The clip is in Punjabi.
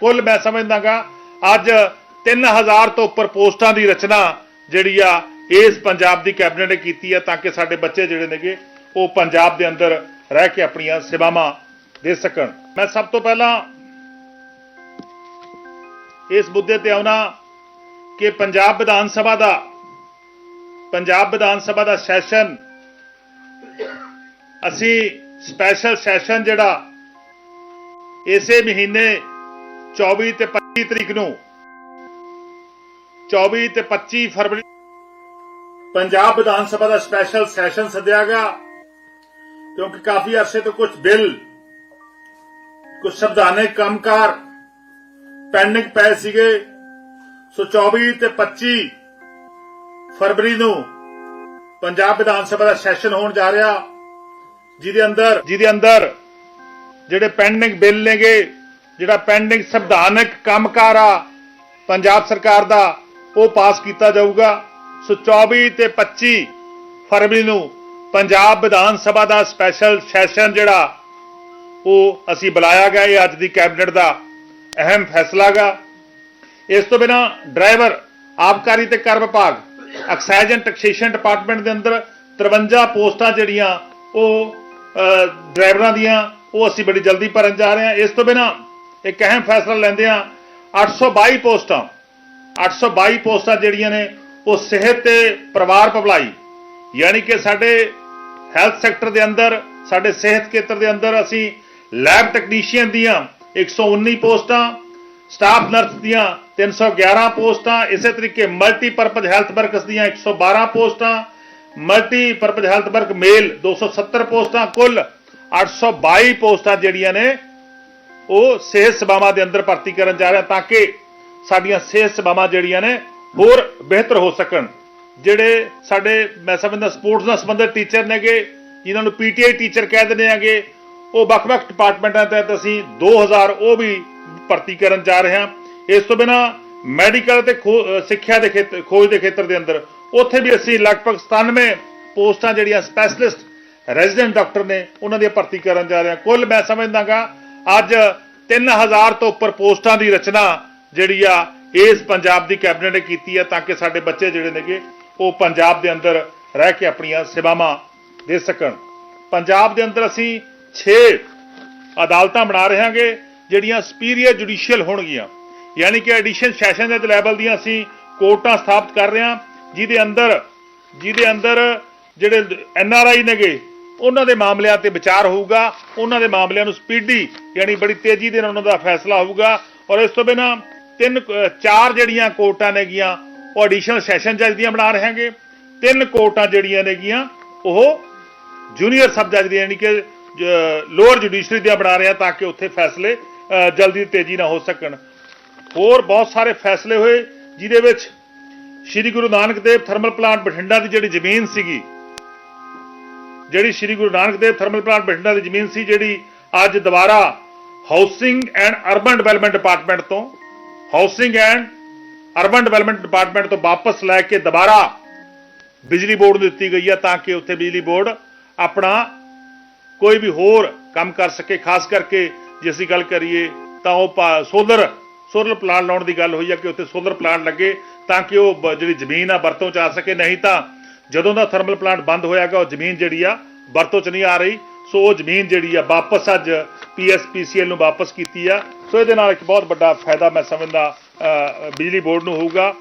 ਕੁੱਲ ਮੈਂ ਸਮਝਦਾਗਾ, ਅੱਜ 3000 ਤੋਂ ਉੱਪਰ ਪੋਸਟਾਂ ਦੀ ਰਚਨਾ ਜਿਹੜੀ ਆ, ਇਸ ਪੰਜਾਬ ਦੀ ਕੈਬਨਿਟ ਨੇ ਕੀਤੀ ਆ, ਤਾਂ ਕਿ ਸਾਡੇ ਬੱਚੇ ਜਿਹੜੇ ਨੇਗੇ, ਉਹ ਪੰਜਾਬ ਦੇ ਅੰਦਰ ਰਹਿ ਕੇ ਆਪਣੀਆਂ ਸੇਵਾਵਾਂ ਦੇ ਸਕਣ। ਮੈਂ ਸਭ ਤੋਂ ਪਹਿਲਾਂ ਇਸ ਮੁੱਦੇ ਤੇ ਆਉਣਾ ਕਿ ਪੰਜਾਬ ਵਿਧਾਨ ਸਭਾ ਦਾ, ਪੰਜਾਬ ਵਿਧਾਨ ਸਭਾ ਦਾ ਸੈਸ਼ਨ, ਅਸੀਂ ਸਪੈਸ਼ਲ ਸੈਸ਼ਨ ਜਿਹੜਾ ਇਸੇ ਮਹੀਨੇ 24 ਤੇ 25 ਤਰੀਕ ਨੂੰ। 24 ਤੇ 25 ਫਰਵਰੀ ਪੰਜਾਬ ਵਿਧਾਨ ਸਭਾ ਦਾ ਸਪੈਸ਼ਲ ਸੈਸ਼ਨ ਸੱਦਿਆ ਗਿਆ। ਕਿਉਂਕਿ ਕਾਫੀ ਅਰਸੇ ਤੋਂ ਕੁਝ ਬਿੱਲ ਕੁਝ ਸੰਵਿਧਾਨਕ ਕੰਮਕਾਰ ਪੈਂਡਿੰਗ ਪਏ ਸੀਗੇ। ਸੋ 24 ਤੇ 25 ਫਰਵਰੀ ਨੂੰ ਪੰਜਾਬ ਵਿਧਾਨ ਸਭਾ ਦਾ ਸੈਸ਼ਨ ਹੋਣ ਜਾ ਰਿਹਾ। ਜਿਹਦੇ ਅੰਦਰ ਜਿਹਦੇ ਅੰਦਰ ਜਿਹੜੇ ਪੈਂਡਿੰਗ ਬਿੱਲ ਨੇਗੇ ਜਿਹੜਾ ਪੈਂਡਿੰਗ ਸੰਵਿਧਾਨਕ ਕੰਮਕਾਰ ਆ, ਪੰਜਾਬ ਸਰਕਾਰ ਦਾ, ਉਹ ਪਾਸ ਕੀਤਾ ਜਾਊਗਾ। ਸੋ 24 ਤੇ 25 ਫਰਵਰੀ ਨੂੰ ਪੰਜਾਬ ਵਿਧਾਨ ਸਭਾ ਦਾ ਸਪੈਸ਼ਲ ਸੈਸ਼ਨ ਜਿਹੜਾ, ਉਹ ਅਸੀਂ ਬੁਲਾਇਆ ਗਿਆ ਇਹ ਅੱਜ ਦੀ ਕੈਬਨਿਟ ਦਾ ਅਹਿਮ ਫੈਸਲਾ ਗਾ। ਇਸ ਤੋਂ ਬਿਨਾ ਡਰਾਈਵਰ, ਆਬਕਾਰੀ ਤੇ ਕਰ ਵਿਭਾਗ ਐਕਸਾਈਜ਼ ਐਂਡ ਟੈਕਸੇਸ਼ਨ ਡਿਪਾਰਟਮੈਂਟ ਦੇ ਅੰਦਰ 53 ਪੋਸਟਾਂ ਜਿਹੜੀਆਂ ਉਹ ਡਰਾਈਵਰਾਂ ਦੀਆਂ, ਉਹ ਅਸੀਂ ਬੜੀ ਜਲਦੀ ਭਰਨ ਜਾ ਰਹੇ ਹਾਂ। ਇਸ ਤੋਂ ਬਿਨਾ ਇੱਕ ਅਹਿਮ ਫੈਸਲਾ ਲੈਂਦੇ ਹਾਂ। 822 ਪੋਸਟਾਂ 822 ਪੋਸਟਾਂ ਜਿਹੜੀਆਂ ਨੇ, ਉਹ ਸਿਹਤ ਤੇ ਪਰਿਵਾਰ ਭਲਾਈ ਯਾਨੀ ਕਿ ਸਾਡੇ ਹੈਲਥ ਸੈਕਟਰ ਦੇ ਅੰਦਰ, ਸਾਡੇ ਸਿਹਤ ਖੇਤਰ ਦੇ ਅੰਦਰ ਅਸੀਂ ਲੈਬ ਟੈਕਨੀਸ਼ੀਅਨ ਦੀਆਂ 119 ਪੋਸਟਾਂ, ਸਟਾਫ ਨਰਸ ਦੀਆਂ 311 ਪੋਸਟਾਂ, ਇਸੇ ਤਰੀਕੇ ਮਲਟੀਪਰਪਜ਼ ਹੈਲਥ ਵਰਕਰਸ ਦੀਆਂ 112 ਪੋਸਟਾਂ, ਮਲਟੀਪਰਪਜ਼ ਹੈਲਥ ਵਰਕ ਮੇਲ 270 ਪੋਸਟਾਂ, ਕੁੱਲ 822 ਪੋਸਟਾਂ ਜਿਹੜੀਆਂ ਨੇ ਉਹ ਸਿਹਤ ਸੇਵਾਵਾਂ ਦੇ ਅੰਦਰ ਭਰਤੀ ਕਰਨ ਜਾ ਰਿਹਾ ਤਾਂ ਕਿ ਸਾਡੀਆਂ ਸਿਹਤ ਸੇਵਾਵਾਂ ਜਿਹੜੀਆਂ ਨੇ ਹੋਰ ਬਿਹਤਰ ਹੋ ਸਕਣ। ਜਿਹੜੇ ਸਾਡੇ, ਮੈਂ ਸਮਝਦਾ ਸਪੋਰਟਸ ਨਾਲ ਸੰਬੰਧਿਤ ਟੀਚਰ ਨੇਗੇ, ਜਿਨ੍ਹਾਂ ਨੂੰ ਪੀਟੀਆਈ ਟੀਚਰ ਕਹਿ ਦਿੰਦੇ ਆਗੇ, ਉਹ ਵੱਖ-ਵੱਖ ਡਿਪਾਰਟਮੈਂਟਾਂ ਤਹਿਤ ਅਸੀਂ 2000 ਉਹ ਵੀ ਭਰਤੀ ਕਰਨ ਜਾ ਰਹੇ ਹਾਂ। ਇਸ ਤੋਂ ਬਿਨਾ ਮੈਡੀਕਲ ਤੇ ਖੋ- ਸਿੱਖਿਆ ਦੇ ਖੇਤਰ ਖੋਜ ਦੇ ਖੇਤਰ ਦੇ ਅੰਦਰ, ਉੱਥੇ ਵੀ ਅਸੀਂ ਲਗਭਗ 97 ਪੋਸਟਾਂ ਜਿਹੜੀਆਂ ਸਪੈਸ਼ਲਿਸਟ ਰੈਜ਼ੀਡੈਂਟ ਡਾਕਟਰ ਨੇ, ਉਹਨਾਂ ਦੀ ਭਰਤੀ ਕਰਨ ਜਾ ਰਹੇ ਹਾਂ। ਕੁੱਲ ਮੈਂ ਸਮਝਦਾਗਾ ਅੱਜ 3000 ਤੋਂ ਉੱਪਰ ਪੋਸਟਾਂ ਦੀ ਰਚਨਾ ਜਿਹੜੀ ਆ, ਇਸ ਪੰਜਾਬ ਦੀ ਕੈਬਨਿਟ ਨੇ ਕੀਤੀ ਆ ਤਾਂ ਕਿ ਸਾਡੇ ਬੱਚੇ ਜਿਹੜੇ ਨੇਗੇ, ਉਹ ਪੰਜਾਬ ਦੇ ਅੰਦਰ ਰਹਿ ਕੇ ਆਪਣੀਆਂ ਸੇਵਾਵਾਂ ਦੇ ਸਕਣ। ਪੰਜਾਬ ਦੇ ਅੰਦਰ ਅਸੀਂ 6 ਅਦਾਲਤਾਂ ਬਣਾ ਰਹੇ ਹਾਂਗੇ ਜਿਹੜੀਆਂ ਸੁਪੀਰੀਅਰ ਜੁਡੀਸ਼ੀਅਲ ਹੋਣਗੀਆਂ। ਯਾਨੀ ਕਿ ਐਡੀਸ਼ਨ ਸੈਸ਼ਨ ਦੇ ਲੈਵਲ ਦੀਆਂ ਅਸੀਂ ਕੋਰਟਾਂ ਸਥਾਪਿਤ ਕਰ ਰਹੇ ਹਾਂ, ਜਿਹਦੇ ਅੰਦਰ ਜਿਹਦੇ ਅੰਦਰ ਜਿਹੜੇ ਐਨ ਆਰ ਆਈ ਨੇਗੇ ਉਹਨਾਂ ਦੇ ਮਾਮਲਿਆਂ ਤੇ ਵਿਚਾਰ ਹੋਊਗਾ, ਉਹਨਾਂ ਦੇ ਮਾਮਲਿਆਂ ਨੂੰ ਸਪੀਡੀ, ਯਾਨੀ ਬੜੀ ਤੇਜ਼ੀ ਦੇ ਨਾਲ ਉਹਨਾਂ ਦਾ ਫੈਸਲਾ ਹੋਊਗਾ। ਔਰ ਇਸ ਤੋਂ ਬਿਨਾ ਤਿੰਨ ਚਾਰ ਜਿਹੜੀਆਂ ਕੋਰਟਾਂ ਨੇਗੀਆਂ ਉਹ ਐਡੀਸ਼ਨਲ ਸੈਸ਼ਨ ਜੱਜ ਦੀਆਂ ਬਣਾ ਰਹੇ ਹਾਂਗੇ। ਤਿੰਨ ਕੋਰਟਾਂ ਜਿਹੜੀਆਂ ਨੇਗੀਆਂ ਉਹ ਜੂਨੀਅਰ ਸਬ ਜੱਜ ਦੀਆਂ, ਯਾਨੀ ਕਿ ਲੋਅਰ ਜੁਡੀਸ਼ਰੀ ਦੀਆਂ ਬਣਾ ਰਹੇ ਹਾਂ ਤਾਂ ਕਿ ਉੱਥੇ ਫੈਸਲੇ ਜਲਦੀ ਤੇਜ਼ੀ ਨਾਲ ਹੋ ਸਕਣ। ਹੋਰ ਬਹੁਤ ਸਾਰੇ ਫੈਸਲੇ ਹੋਏ, ਜਿਹਦੇ ਵਿੱਚ ਸ੍ਰੀ ਗੁਰੂ ਨਾਨਕ ਦੇਵ ਥਰਮਲ ਪਲਾਂਟ ਬਠਿੰਡਾ ਦੀ ਜਿਹੜੀ ਜ਼ਮੀਨ ਸੀਗੀ ਜਿਹੜੀ ਸ੍ਰੀ ਗੁਰੂ ਨਾਨਕ ਦੇਵ ਥਰਮਲ ਪਲਾਂਟ ਬਠਿੰਡਾ ਦੀ ਜ਼ਮੀਨ ਸੀ, ਜਿਹੜੀ ਅੱਜ ਦੁਬਾਰਾ housing and urban development department ਤੋਂ housing and urban development department ਤੋਂ ਵਾਪਸ ਲੈ ਕੇ ਦੁਬਾਰਾ ਬਿਜਲੀ ਬੋਰਡ ਨੂੰ ਦਿੱਤੀ ਗਈ ਹੈ ਤਾਂ ਕਿ ਉੱਥੇ ਬਿਜਲੀ ਬੋਰਡ ਆਪਣਾ ਕੋਈ ਵੀ ਹੋਰ ਕੰਮ ਕਰ ਸਕੇ। ਖਾਸ ਕਰਕੇ ਜੇ ਅਸੀਂ ਗੱਲ ਕਰੀਏ ਤਾਂ ਉਹ ਸੋਲਰ ਸੋਲਰ ਪਲਾਂਟ ਲਾਉਣ ਦੀ ਗੱਲ ਹੋਈ ਹੈ ਕਿ ਉੱਥੇ ਸੋਲਰ ਪਲਾਂਟ ਲੱਗੇ ਤਾਂ ਕਿ ਉਹ ਬ- ਜਿਹੜੀ ਜ਼ਮੀਨ ਆ ਵਰਤੋਂ ਚ ਆ ਸਕੇ। ਨਹੀਂ ਤਾਂ ਜਦੋਂ ਦਾ ਥਰਮਲ ਪਲਾਂਟ ਬੰਦ ਹੋਇਆਗਾ, ਉਹ ਜ਼ਮੀਨ ਜਿਹੜੀ ਆ, ਵਰਤੋਂ ਚ ਨਹੀਂ ਆ ਰਹੀ। ਸੋ ਉਹ ਜ਼ਮੀਨ ਜਿਹੜੀ ਆ, ਵਾਪਸ ਅੱਜ ਪੀਐਸਪੀਸੀਐਲ ਨੂੰ ਵਾਪਸ ਕੀਤੀ ਆ। ਸੋ ਇਹਦੇ ਨਾਲ ਇੱਕ ਬਹੁਤ ਵੱਡਾ ਫਾਇਦਾ ਮੈਂ ਸਮਝਦਾ ਬਿਜਲੀ ਬੋਰਡ ਨੂੰ ਹੋਊਗਾ।